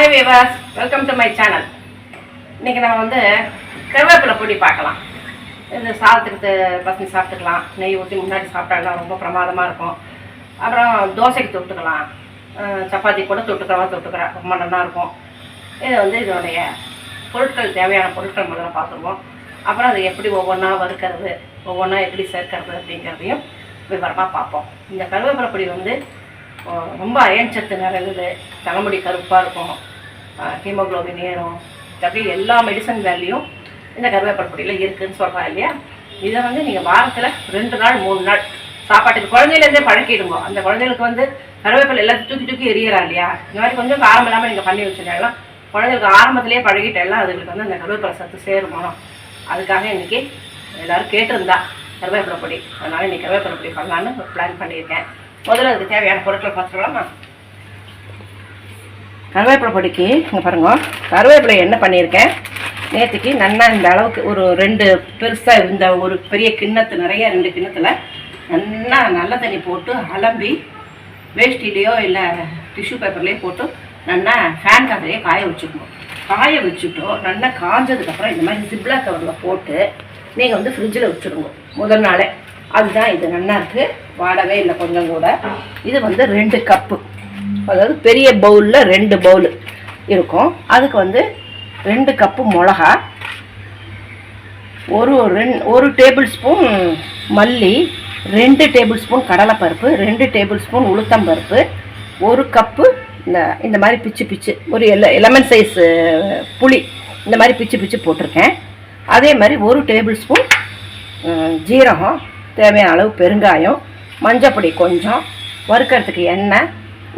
Hi Vivas welcome to my channel இன்றைக்கி நம்ம வந்து கருவேப்பிலை பொடி பார்க்கலாம். இது சாதத்துக்கு பசங்க சாப்பிட்டுக்கலாம். நெய் ஊற்றி முன்னாடி சாப்பிட்டாங்கன்னா ரொம்ப பிரமாதமாக இருக்கும். அப்புறம் தோசைக்கு தொட்டுக்கலாம். சப்பாத்தி கூட தொட்டுக்கிறவா தொட்டுக்கிறேன் ரொம்ப நல்லா இருக்கும். இது வந்து இதனுடைய பொருட்கள் தேவையான பொருட்கள் முதல்ல பார்த்துருவோம். அப்புறம் அது எப்படி ஒவ்வொன்றா வறுக்கிறது ஒவ்வொன்றா எப்படி சேர்க்கறது அப்படிங்கிறதையும் விவரமாக பார்ப்போம். இந்த கருவேப்பிலை பொடி வந்து ரொம்ப அயன் சத்து நிறைந்தது. தலைமுடி கருப்பாக இருக்கும். ஹீமோக்ளோபின் ஏறும் அப்படி எல்லா மெடிசன் வேல்யூம் இந்த கருவேப்பிலை பொடியில் இருக்குதுன்னு சொல்கிறா இல்லையா? இதை வந்து நீங்கள் வாரத்தில் ரெண்டு நாள் மூணு நாள் சாப்பாட்டுக்கு குழந்தையிலேருந்தே பழக்கிடுங்க. அந்த குழந்தைகளுக்கு வந்து கருவேப்பிலை எல்லாத்தையும் தூக்கி தூக்கி எரியறா இல்லையா? இந்த மாதிரி கொஞ்சம் காரம் இல்லாமல் நீங்கள் பண்ணி வச்சுருந்தாலும் குழந்தைகளுக்கு ஆரம்பத்திலேயே பழகிட்டெல்லாம் அதுகளுக்கு வந்து அந்த கருவேப்பிலை சத்து சேருமானோம் அதுக்காக இன்றைக்கி எல்லோரும் கேட்டிருந்தா கருவேப்பிலை பொடி. அதனால் இன்றைக்கி கருவேப்பிலை பொடி பண்ணலான்னு ஒரு பிளான் பண்ணியிருக்கேன். முதல்ல அதுக்கு தேவையான பொருட்களை பார்த்துக்கலாமா கருவேப்பிலை பொடிக்கு இங்கே பாருங்க கருவேப்பிலை என்ன பண்ணியிருக்கேன்? நேற்றுக்கு நல்லா இந்த அளவுக்கு ஒரு ரெண்டு பெருசாக இந்த ஒரு பெரிய கிண்ணத்து நிறைய ரெண்டு கிண்ணத்தில் நல்லா நல்ல தண்ணி போட்டு அலம்பி வேஷ்டிலேயோ இல்லை டிஷ்யூ பேப்பர்லேயோ போட்டு நல்லா ஃபேன் காற்றுலேயே காய வச்சுக்கணும். காய வச்சுட்டோம் நல்லா காஞ்சதுக்கப்புறம் இந்த மாதிரி ஜிப்லா கவரில் போட்டு நீங்கள் வந்து ஃப்ரிட்ஜில் வச்சுருங்க. முதல் நாளே. அதுதான் இது நல்லா இருக்குது வாடவே இல்லை கொஞ்சம் கூட. இது வந்து ரெண்டு கப்பு அதாவது பெரிய பவுலில் ரெண்டு பவுல் இருக்கும். அதுக்கு வந்து ரெண்டு கப்பு மிளகா ஒரு ரெண் ஒரு டேபிள் ஸ்பூன் மல்லி ரெண்டு டேபிள் ஸ்பூன் கடலைப்பருப்பு ரெண்டு டேபிள் ஸ்பூன் உளுத்தம்பருப்பு ஒரு கப்பு இந்த இந்த மாதிரி பிச்சு பிச்சு ஒரு எல லெமன் சைஸ் புளி இந்த மாதிரி பிச்சு பிச்சு போட்டிருக்கேன். அதே மாதிரி ஒரு டேபிள் ஸ்பூன் ஜீரகம் தேவையான அளவு பெருங்காயம் மஞ்சப்பொடி கொஞ்சம் வறுக்கிறதுக்கு எண்ணெய்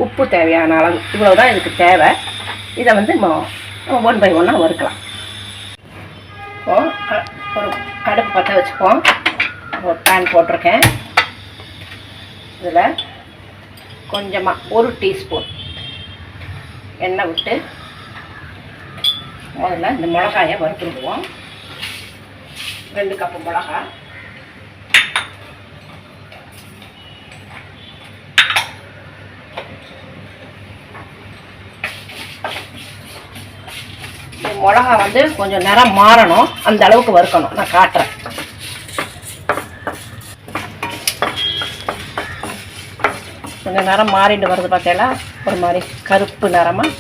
உப்பு தேவையான அளவு. இவ்வளோ தான் இதுக்கு தேவை. இதை வந்து ஒன் பை ஒன்னாக வறுக்கலாம். இப்போ ஒரு கடுப்பு பற்ற வச்சுப்போம். ஒரு பேன் போட்டிருக்கேன். இதில் கொஞ்சமாக ஒரு டீஸ்பூன் எண்ணெய் விட்டு முதல்ல இந்த மிளகாயை வறுத்துடுவோம். ரெண்டு கப்பு மிளகாய். மிளகா வந்து கொஞ்சம் நிறம் மாறணும். அந்த அளவுக்கு வறுக்கணும். நான் காட்டுறேன். கொஞ்சம் நிறம் மாறிட்டு வருது பார்த்தீங்களா ஒரு மாதிரி கருப்பு நிறமாக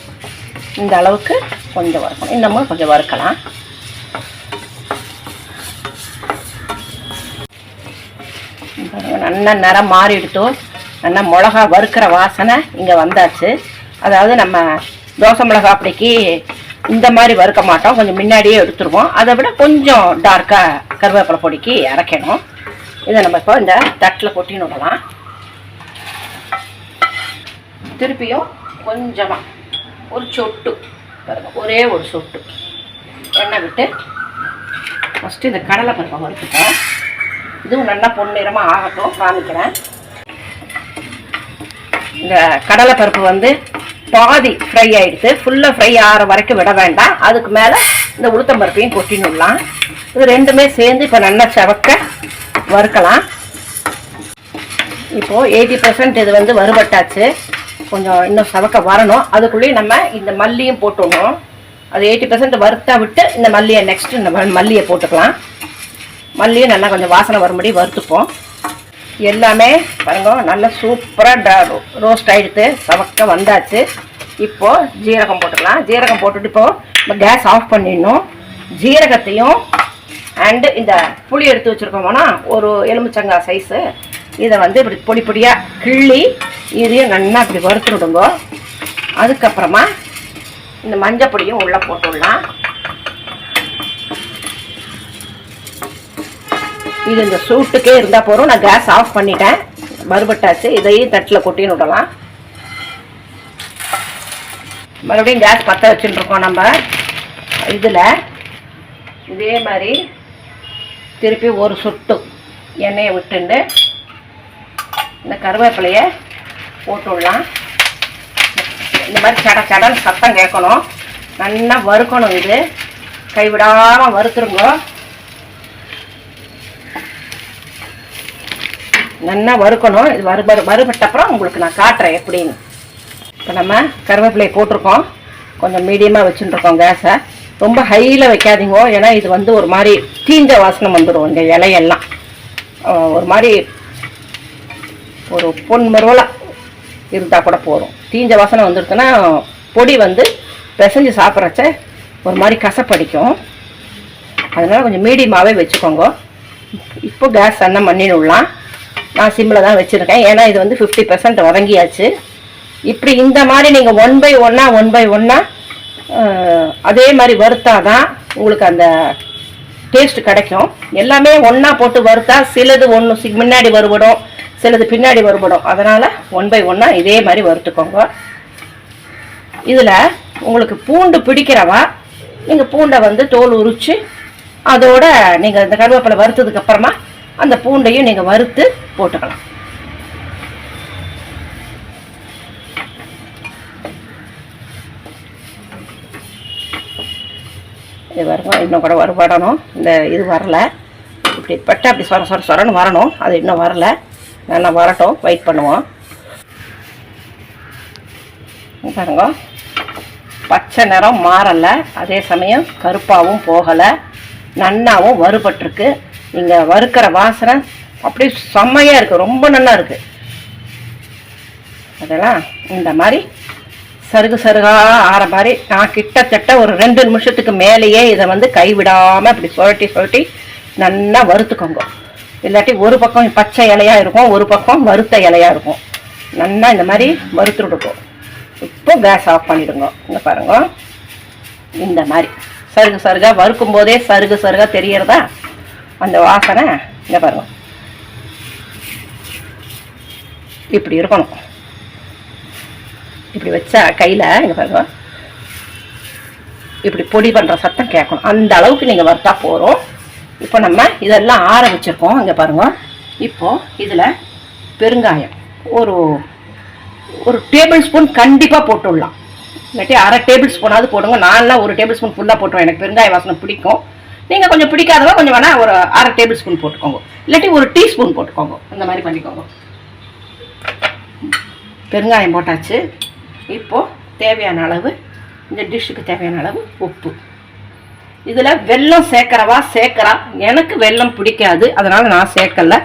இந்த அளவுக்கு கொஞ்சம் வறுக்கணும். இன்னமும் கொஞ்சம் வறுக்கலாம். நல்லா நிறம் மாறிடுத்தோ. நல்லா மிளகா வறுக்கிற வாசனை இங்கே வந்தாச்சு. அதாவது நம்ம தோசை மிளகா அப்படிக்கு இந்த மாதிரி வறுக்க மாட்டோம். கொஞ்சம் முன்னாடியே எடுத்துருவோம். அதை விட கொஞ்சம் டார்க்காக கருவேப்பிலை பொடிக்கு இறக்கணும் இதை நம்ம இப்போ இந்த தட்டில் கொட்டின்னு விடலாம். திருப்பியும் கொஞ்சமாக ஒரு சொட்டு பாருங்க ஒரே ஒரு சொட்டு. எண்ணெய் விட்டு ஃபஸ்ட்டு இந்த கடலை பருப்பை வறுத்துட்டோம். இதுவும் நல்லா பொன்னிறமாக ஆகட்டும் காமிக்கிறேன். இந்த கடலை பருப்பு வந்து பாதி ஃப்ரை ஆயிடுச்சு ஃபுல்லாக ஃப்ரை ஆகிற வரைக்கும் விட வேண்டாம். அதுக்கு மேலே இந்த உளுத்தம் பருப்பையும் கொட்டினுடலாம் இது ரெண்டுமே சேர்ந்து இப்போ நல்லா செவக்க வறுக்கலாம். இப்போது எயிட்டி பர்சன்ட் இது வந்து வறுபட்டாச்சு. கொஞ்சம் இன்னும் சவக்க வரணும். அதுக்குள்ளேயும் நம்ம இந்த மல்லியும் போட்டுடணும். அது எயிட்டி பர்சன்ட் வறுத்தா விட்டு இந்த மல்லியை நெக்ஸ்ட்டு இந்த மல்லியை போட்டுக்கலாம். மல்லியும் நல்லா கொஞ்சம் வாசனை வரும்படி வறுத்துப்போம். எல்லாமே பாருங்க நல்லா சூப்பராக ரோஸ்ட் ஆகிடுத்து சவக்க வந்தாச்சு. இப்போது ஜீரகம் போட்டுக்கலாம். ஜீரகம் போட்டுட்டு இப்போது நம்ம கேஸ் ஆஃப் பண்ணிடணும். ஜீரகத்தையும் அண்டு இந்த புளி எடுத்து வச்சுருக்கோம்னா ஒரு எலுமிச்சங்காய் சைஸு இதை வந்து இப்படி பொடி பொடியாக கிள்ளி இதையும் நல்லா இப்படி வறுத்து விடுங்க. அதுக்கப்புறமா இந்த மஞ்சள் பொடியும் உள்ளே போட்டு இது இந்த சூட்டுக்கே இருந்தால் போதும். நான் கேஸ் ஆஃப் பண்ணிட்டேன். மறுபட்டாச்சு இதையும் தட்டில் கொட்டின்னு விடலாம். மறுபடியும் கேஸ் பற்ற வச்சுட்டுருக்கோம் நம்ம. இதில் இதே மாதிரி திருப்பி ஒரு சொட்டு எண்ணெயை விட்டுண்டு இந்த கருவேப்பிலையை போட்டு விடலாம். இந்த மாதிரி சட சடன்னு சத்தம் கேட்கணும். நல்லா வறுக்கணும் இது. கைவிடாமல் வறுத்துருங்க. நல்லா வறுக்கணும். இது வறு வறு வறுபட்ட அப்புறம் உங்களுக்கு நான் காட்டுறேன் எப்படின்னு. இப்போ நம்ம கருவேப்பிலையை போட்டிருக்கோம். கொஞ்சம் மீடியமாக வச்சுட்டுருக்கோம் கேஸை. ரொம்ப ஹையில் வைக்காதீங்க. ஏன்னா இது வந்து ஒரு மாதிரி தீஞ்ச வாசனை வந்துடும் இந்த இலையெல்லாம். ஒரு மாதிரி ஒரு பொன் மருவலாக இருந்தால் கூட போதும். தீஞ்ச வாசனை வந்துருச்சுன்னா பொடி வந்து பிசைஞ்சு சாப்பிட்றச்ச ஒரு மாதிரி கசப்படிக்கும். அதனால் கொஞ்சம் மீடியமாகவே வச்சுக்கோங்க. இப்போ கேஸ் அண்ணன் பண்ணின்னு நான் சிம்மில் தான் வச்சுருக்கேன். ஏன்னா இது வந்து ஃபிஃப்டி பர்சன்ட் உறங்கியாச்சு இப்படி இந்த மாதிரி நீங்கள் ஒன் பை ஒன்னா ஒன் பை ஒன்னா அதே மாதிரி வறுத்தாதான் உங்களுக்கு அந்த டேஸ்ட் கிடைக்கும். எல்லாமே ஒன்றா போட்டு வறுத்தா சிலது ஒன்று முன்னாடி வருபடும் சிலது பின்னாடி வருபடும் அதனால் ஒன் பை ஒன்னா இதே மாதிரி வறுத்துக்கோங்க. இதில் உங்களுக்கு பூண்டு பிடிக்கிறவா நீங்கள் பூண்டை வந்து தோல் உரித்து அதோட நீங்கள் இந்த கருவேப்பிலை வறுத்ததுக்கப்புறமா அந்த பூண்டையும் நீங்கள் வறுத்து போட்டுக்கலாம். இது வரும் இன்னும் கூட வறுபடணும் இந்த இது வரல. இப்படி பட்டு அப்படி சொர சொர சொரன்னு வரணும். அது இன்னும் வரல. நல்லா வரட்டும். வெயிட் பண்ணுவோம். பாருங்க. பச்சை நிறம் மாறலை. அதே சமயம் கருப்பாகவும் போகலை. நன்னாவும் வறுபட்டிருக்கு. நீங்கள் வறுக்கிற வாசனை அப்படியே செம்மையாக இருக்குது ரொம்ப நல்லா இருக்குது அதெல்லாம் இந்த மாதிரி சருகு சருகாக ஆற மாதிரி நான் கிட்டத்தட்ட ஒரு ரெண்டு நிமிஷத்துக்கு மேலேயே இதை வந்து கைவிடாமல் இப்படி சுழட்டி சுழட்டி நல்லா வறுத்துக்கோங்க. இல்லாட்டி ஒரு பக்கம் பச்சை இலையாக இருக்கும் ஒரு பக்கம் வறுத்த இலையாக இருக்கும். நல்லா இந்த மாதிரி வறுத்து விடுக்கும் இப்போ கேஸ் ஆஃப் பண்ணிவிடுங்க இங்கே பாருங்க. இந்த மாதிரி சருகு சருகாக வறுக்கும் போதே சருகு சருகாக தெரியறதா? அந்த வாசனை இங்கே பாருங்க. இப்படி இருக்கணும். இப்படி வச்சா கையில் இங்கே பாருங்க. இப்படி பொடி பண்ணுற சத்தம் கேட்கணும். அந்த அளவுக்கு நீங்கள் வறுத்தா போகிறோம் இப்போ நம்ம இதெல்லாம் ஆற வச்சுருக்கோம் இங்கே பாருங்க. இப்போது இதில் பெருங்காயம். ஒரு ஒரு டேபிள் ஸ்பூன் கண்டிப்பாக போட்டுடலாம். இல்லாட்டி அரை டேபிள் ஸ்பூனாவது போடுங்க. நான்லாம் ஒரு டேபிள் ஸ்பூன் ஃபுல்லாக போட்டுருவேன். எனக்கு பெருங்காய வாசனை பிடிக்கும். நீங்கள் கொஞ்சம் பிடிக்காதவங்க கொஞ்சம் வேணால் ஒரு அரை டேபிள் ஸ்பூன் போட்டுக்கோங்க. இல்லாட்டி ஒரு டீஸ்பூன் போட்டுக்கோங்க. அந்த மாதிரி பண்ணிக்கோங்க. பெருங்காயம் போட்டாச்சு. இப்போது தேவையான அளவு இந்த டிஷ்ஷுக்கு தேவையான அளவு உப்பு. இதில் வெல்லம் சேர்க்குறவா? சேர்க்குறா. எனக்கு வெல்லம் பிடிக்காது. அதனால் நான் சேர்க்கலை.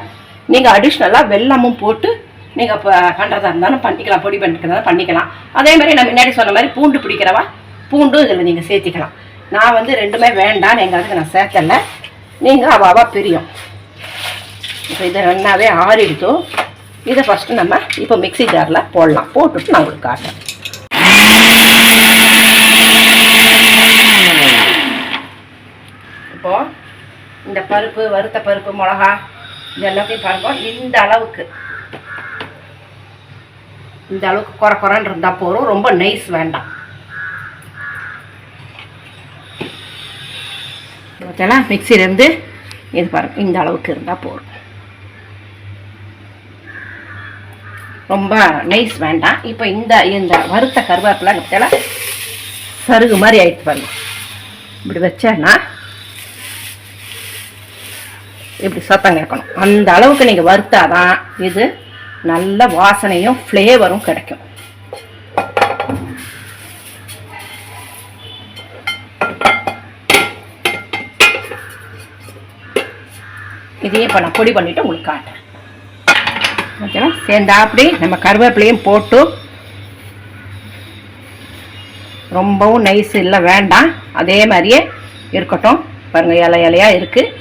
நீங்கள் அடிஷ்னலாக வெல்லமும் போட்டு நீங்கள் இப்போ பண்ணுறதா இருந்தாலும் பண்ணிக்கலாம். பொடி பண்ணிக்கிறதா பண்ணிக்கலாம். அதே மாதிரி நான் முன்னாடி சொன்ன மாதிரி பூண்டு பிடிக்கிறவா? பூண்டும் இதில் நீங்கள் சேர்த்திக்கலாம். நான் வந்து ரெண்டுமே வேண்டான்னு எங்கள் அதுக்கு நான் சேர்க்கல. நீங்கள் அவாவா பிரியும். இப்போ இதை ரெண்டாவே ஆறிடுத்து இதை ஃபஸ்ட்டு நம்ம இப்போ மிக்ஸி ஜாரில் போடலாம். போட்டுட்டு நான் உங்களுக்கு காட்டுறேன். இப்போது இந்த பருப்பு வறுத்த பருப்பு மிளகா இது எல்லாத்தையும் இந்த அளவுக்கு. இந்த அளவுக்கு குறை குறைன்னு இருந்தால் போதும். ரொம்ப நைஸ் வேண்டாம். ஓகேனா மிக்சிலேருந்து இது பாருங்க இந்த அளவுக்கு இருந்தால் போதும். ரொம்ப நைஸ் வேண்டாம். இப்போ இந்த இந்த வறுத்த கருவேப்பிலை பார்த்தீங்களா சருகு மாதிரி ஆயிடுச்சு பாருங்க. இப்படி வச்சேன்னா இப்படி சத்தம் கேட்கணும். அந்த அளவுக்கு நீங்கள் வறுத்தாதான் இது நல்ல வாசனையும் ஃப்ளேவரும் கிடைக்கும். இதையே இப்போ நான் பொடி பண்ணிவிட்டு உங்களுக்கு காட்டுறேன். ஓகேவா சேர்ந்தா அப்படி நம்ம கருவேப்பிலையும் போட்டு ரொம்பவும் நைஸ் இல்லை வேண்டாம். அதே மாதிரியே இருக்கட்டும். பாருங்கள் இலை இலையாக இருக்குது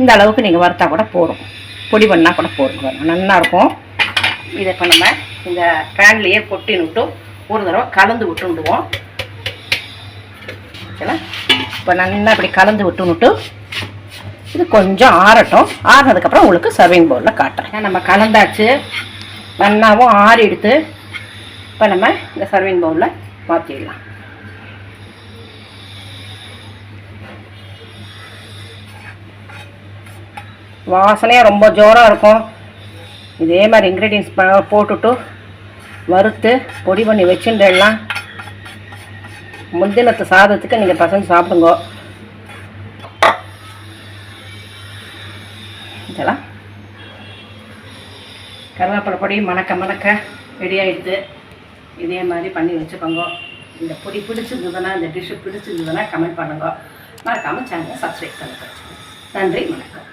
இந்த அளவுக்கு நீங்கள் வறுத்தா கூட போதும். பொடி பண்ணால் கூட போதும். நல்லாயிருக்கும் இதை இப்போ நம்ம இந்த பேன்லேயே கொட்டின்னு விட்டு ஒரு தடவை கலந்து விட்டு விடுவோம் ஓகேங்களா இப்போ நல்லா இப்படி கலந்து விட்டுன்னுட்டு இது கொஞ்சம் ஆறட்டும். ஆறினதுக்கப்புறம் உங்களுக்கு சர்விங் பவுலில் காட்டுறேன். நம்ம கலந்தாச்சு. நல்லாவும் ஆறி எடுத்து இப்போ நம்ம இந்த சர்விங் பவுலில் மாற்றிடலாம் வாசனையாக ரொம்ப ஜோராக இருக்கும். இதே மாதிரி இன்க்ரீடியன்ஸ் போட்டுட்டு வறுத்து பொடி பண்ணி வச்சுட்டுலாம். முந்தினத்து சாதத்துக்கு நீங்கள் பசங்க சாப்பிடுங்க. இதெல்லாம் கருவேப்பிலை பொடி மணக்க மணக்க ரெடியாகிடுது இதே மாதிரி பண்ணி வச்சுக்கோங்க. இந்த பொடி பிடிச்சிருந்ததுன்னா இந்த டிஷ்ஷு பிடிச்சிருந்ததுன்னா கமெண்ட் பண்ணுங்க. மறக்காமல் சேனலை சப்ஸ்கிரைப் பண்ணுங்க நன்றி வணக்கம்.